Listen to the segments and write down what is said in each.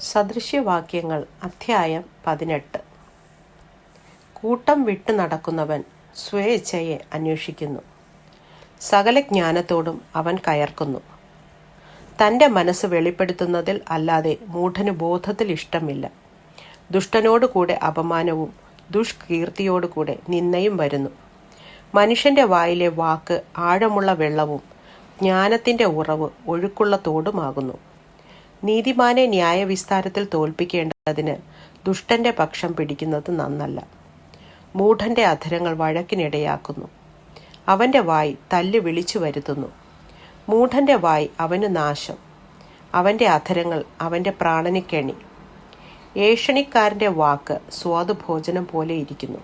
സദൃശ്യവാക്യങ്ങൾ അധ്യായം പതിനെട്ട്. കൂട്ടം വിട്ടു നടക്കുന്നവൻ സ്വേച്ഛയെ അന്വേഷിക്കുന്നു. സകല ജ്ഞാനത്തോടും അവൻ കയർക്കുന്നു. തന്റെ മനസ്സ് വെളിപ്പെടുത്തുന്നതിൽ അല്ലാതെ മൂഢന് ബോധത്തിൽ ഇഷ്ടമില്ല. ദുഷ്ടനോടുകൂടെ അപമാനവും ദുഷ്കീർത്തിയോടുകൂടെ നിന്നയും വരുന്നു. മനുഷ്യന്റെ വായിലെ വാക്ക് ആഴമുള്ള വെള്ളവും ജ്ഞാനത്തിന്റെ ഉറവ് ഒഴുക്കുള്ള തോടുമാകുന്നു. നീതിമാനെ ന്യായവിസ്താരത്തിൽ തോൽപ്പിക്കേണ്ടതിന് ദുഷ്ടന്റെ പക്ഷം പിടിക്കുന്നത് നന്നല്ല. മൂഢന്റെ അധരങ്ങൾ വഴക്കിനിടയാക്കുന്നു. അവന്റെ വായ് തല്ല് വിളിച്ചു വരുത്തുന്നു. മൂഢന്റെ വായ് അവന് നാശം. അവന്റെ അധരങ്ങൾ അവന്റെ പ്രാണന് കെണി. ഏഷണിക്കാരന്റെ വാക്ക് സ്വാദുഭോജനം പോലെ ഇരിക്കുന്നു.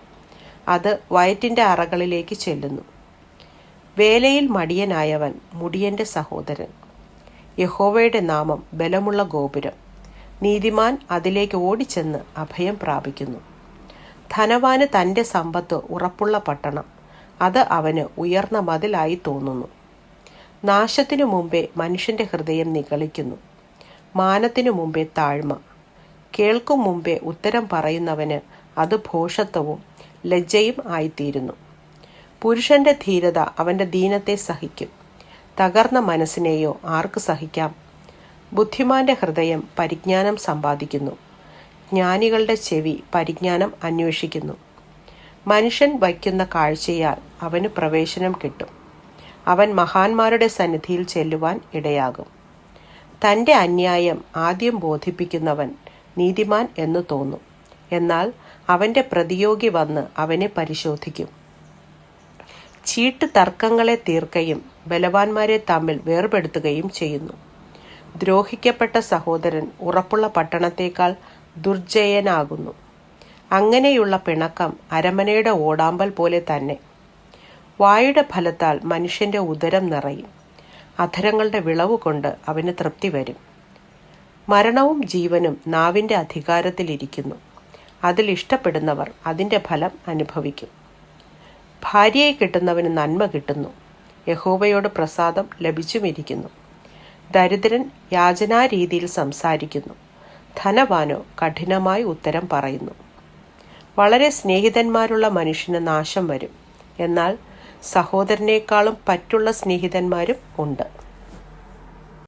അത് വയറ്റിന്റെ അറകളിലേക്ക് ചെല്ലുന്നു. വേലയിൽ മടിയനായവൻ മുടിയന്റെ സഹോദരൻ. യഹോവയുടെ നാമം ബലമുള്ള ഗോപുരം. നീതിമാൻ അതിലേക്ക് ഓടിച്ചെന്ന് അഭയം പ്രാപിക്കുന്നു. ധനവാന് തന്റെ സമ്പത്ത് ഉറപ്പുള്ള പട്ടണം. അത് അവന് ഉയർന്ന മതിലായി തോന്നുന്നു. നാശത്തിനു മുമ്പേ മനുഷ്യന്റെ ഹൃദയം നിഗളിക്കുന്നു. മാനത്തിനു മുമ്പേ താഴ്മ. കേൾക്കും മുമ്പേ ഉത്തരം പറയുന്നവന് അത് ഭോഷത്വവും ലജ്ജയും ആയിത്തീരുന്നു. പുരുഷന്റെ ധീരത അവന്റെ ദീനത്തെ സഹിക്കും. തകർന്ന മനസ്സിനെയോ ആർക്ക് സഹിക്കാം? ബുദ്ധിമാന്റെ ഹൃദയം പരിജ്ഞാനം സമ്പാദിക്കുന്നു. ജ്ഞാനികളുടെ ചെവി പരിജ്ഞാനം അന്വേഷിക്കുന്നു. മനുഷ്യൻ വയ്ക്കുന്ന കാഴ്ചയാൽ അവന് പ്രവേശനം കിട്ടും. അവൻ മഹാന്മാരുടെ സന്നിധിയിൽ ചെല്ലുവാൻ ഇടയാകും. തന്റെ അന്യായം ആദ്യം ബോധിപ്പിക്കുന്നവൻ നീതിമാൻ എന്ന് തോന്നും. എന്നാൽ അവന്റെ പ്രതിയോഗി വന്ന് അവനെ പരിശോധിക്കും. ചീട്ട് തർക്കങ്ങളെ തീർക്കുകയും ബലവാന്മാരെ തമ്മിൽ വേർപെടുത്തുകയും ചെയ്യുന്നു. ദ്രോഹിക്കപ്പെട്ട സഹോദരൻ ഉറപ്പുള്ള പട്ടണത്തേക്കാൾ ദുർജയനാകുന്നു അങ്ങനെയുള്ള പിണക്കം അരമനയുടെ ഓടാമ്പൽ പോലെ തന്നെ. വായുടെ ഫലത്താൽ മനുഷ്യന്റെ ഉദരം നിറയും. അധരങ്ങളുടെ വിളവ് കൊണ്ട് അവന് തൃപ്തി വരും. മരണവും ജീവനും നാവിന്റെ അധികാരത്തിലിരിക്കുന്നു അതിൽ ഇഷ്ടപ്പെടുന്നവർ അതിന്റെ ഫലം അനുഭവിക്കും. ഭാര്യയെ കിട്ടുന്നവന് നന്മ കിട്ടുന്നു. യഹോവയോട് പ്രസാദം ലഭിച്ചുമിരിക്കുന്നു. ദരിദ്രൻ യാചനാരീതിയിൽ സംസാരിക്കുന്നു. ധനവാനോ കഠിനമായി ഉത്തരം പറയുന്നു. വളരെ സ്നേഹിതന്മാരുള്ള മനുഷ്യന് നാശം വരും. എന്നാൽ സഹോദരനേക്കാളും പറ്റുള്ള സ്നേഹിതന്മാരും ഉണ്ട്.